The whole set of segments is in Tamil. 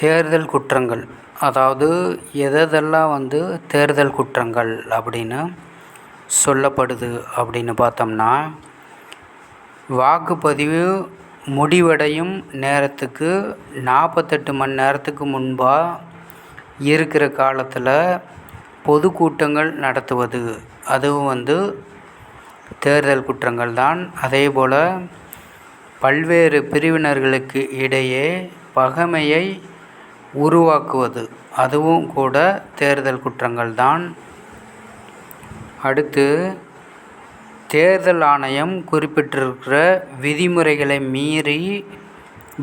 தேர்தல் குற்றங்கள். அதாவது எதெதெல்லாம் வந்து தேர்தல் குற்றங்கள் அப்படின்னு சொல்லப்படுது அப்படின்னு பார்த்தோம்னா வாக்குப்பதிவு முடிவடையும் நேரத்துக்கு நாற்பத்தெட்டு மணி நேரத்துக்கு முன்பாக இருக்கிற காலத்தில் பொதுக்கூட்டங்கள் நடத்துவது. அதுவும் வந்து தேர்தல் குற்றங்கள் தான். அதே போல் பல்வேறு பிரிவினர்களுக்கு இடையே பகைமையை உருவாக்குவது. அதுவும் கூட தேர்தல் குற்றங்கள் தான் அடுத்து தேர்தல் ஆணையம் குறிப்பிட்டிருக்கிற விதிமுறைகளை மீறி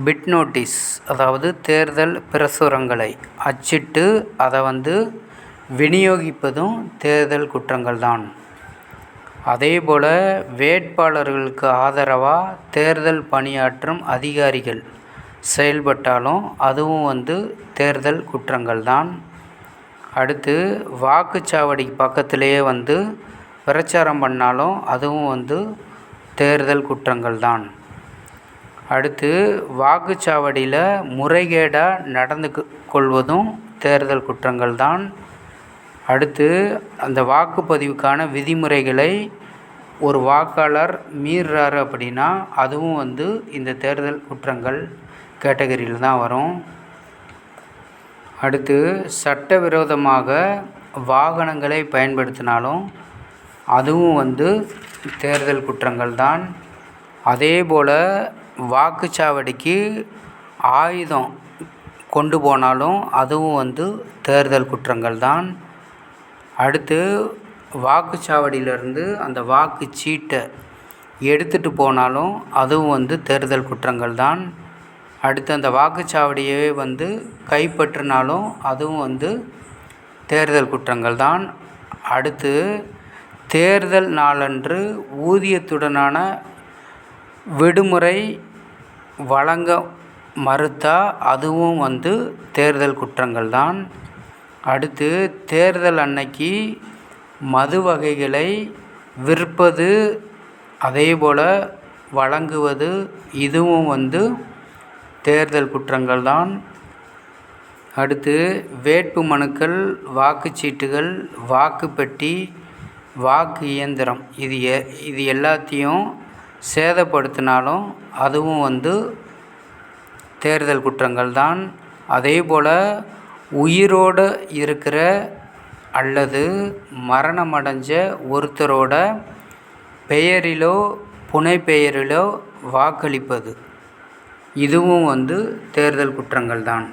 பிட் நோட்டீஸ் அதாவது தேர்தல் பிரசுரங்களை அச்சிட்டு அதை வந்து விநியோகிப்பதும் தேர்தல் குற்றங்கள் தான் அதேபோல் வேட்பாளர்களுக்கு ஆதரவாக தேர்தல் பணியாற்றும் அதிகாரிகள் செயல்பட்டாலும் அதுவும் வந்து தேர்தல் குற்றங்கள் தான் அடுத்து வாக்குச்சாவடி பக்கத்திலேயே வந்து பிரச்சாரம் பண்ணாலும் அதுவும் வந்து தேர்தல் குற்றங்கள் தான் அடுத்து வாக்குச்சாவடியில் முறைகேடாக நடந்து கொள்வதும் தேர்தல் குற்றங்கள் தான் அடுத்து அந்த வாக்குப்பதிவுக்கான விதிமுறைகளை ஒரு வாக்காளர் மீறுறாரு அப்படின்னா அதுவும் வந்து இந்த தேர்தல் குற்றங்கள். கேட்டகரியில் தான் வரும். அடுத்து சட்டவிரோதமாக வாகனங்களை பயன்படுத்தினாலும் அதுவும் வந்து தேர்தல் குற்றங்கள் தான். அதேபோல் வாக்குச்சாவடிக்கு ஆயுதம் கொண்டு போனாலும் அதுவும் வந்து தேர்தல் குற்றங்கள் தான். அடுத்து வாக்குச்சாவடியிலேருந்து அந்த வாக்குச்சீட்டை எடுத்துகிட்டு போனாலும் அதுவும் வந்து தேர்தல் குற்றங்கள் தான். அடுத்து அந்த வாக்குச்சாவடியவே வந்து கைப்பற்றினாலும் அதுவும் வந்து தேர்தல் குற்றங்கள் தான் அடுத்து தேர்தல் நாளன்று ஊதியத்துடனான விடுமுறை வழங்க மறுத்தால் அதுவும் வந்து தேர்தல் குற்றங்கள் தான் அடுத்து தேர்தல் அன்னைக்கு மது வகைகளை விற்பது அதே போல் வழங்குவது இதுவும் வந்து தேர்தல் குற்றங்கள் தான். அடுத்து வேட்பு மனுக்கள் வாக்குச்சீட்டுகள் வாக்குப்பெட்டி வாக்கு இயந்திரம். இது எ இது எல்லாத்தையும் சேதப்படுத்தினாலும் அதுவும் வந்து தேர்தல் குற்றங்கள் தான். அதே போல் உயிரோடு இருக்கிற அல்லது மரணமடைஞ்ச ஒருத்தரோட பெயரிலோ புனைப்பெயரிலோ வாக்களிப்பது. இதுவும் வந்து தேர்தல் குற்றங்கள் தான்